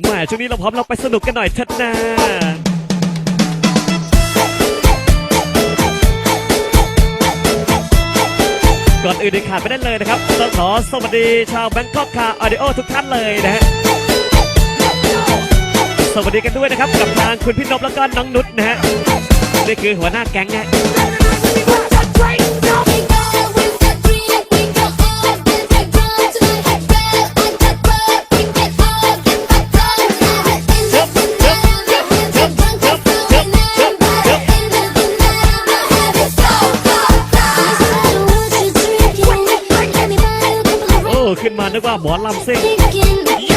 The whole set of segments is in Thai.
แหม่ช่วงนี้เราพร้อมเราไปสนุกกันหน่อยเถิดนะก่อนอื่นเด็ขาดไม่ได้เลยนะครับต้องขอสวัสดีชาวแบงคอกคาออดิโอทุกท่านเลยนะฮะสวัสดีกันด้วยนะครับกับทางคุณพี่นพแล้วก็น้องนุชนะฮะนี่คือหัวหน้าแก๊งนะ นึกว่าหมอลำซิ่ง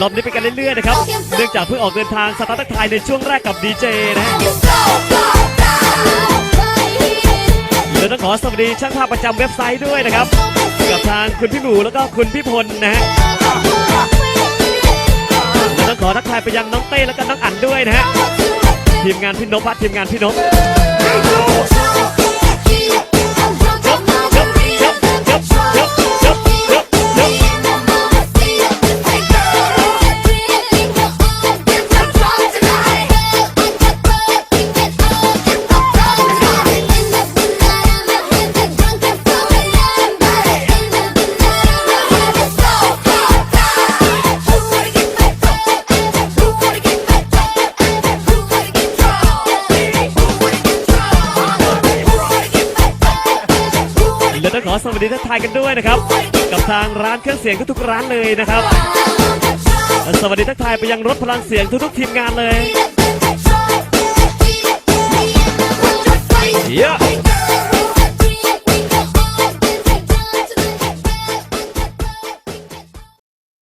รอบนี้ไปกันเรื่อยๆนะครับ เนื่องจากเพิ่งออกเดินทางสตาร์ททักทายในช่วงแรกกับดีเจนะฮะเดี๋ยวต้องขอสวัสดีช่างภาพประจำเว็บไซต์ด้วยนะครับ กับทางคุณพี่หมูแล้วก็คุณพี่พลนะฮะแล้วต้องขอทักทายไปยังน้องเต้แล้วก็น้องอั๋นด้วยนะฮะทีมงานพี่นพทีมงานพี่นพ ขอสวัสดีทักทายกันด้วยนะครับ กับทางร้านเครื่องเสียงทุกๆร้านเลยนะครับ สวัสดีทักทายไปยังรถพลังเสียงทุกๆทีมงานเลย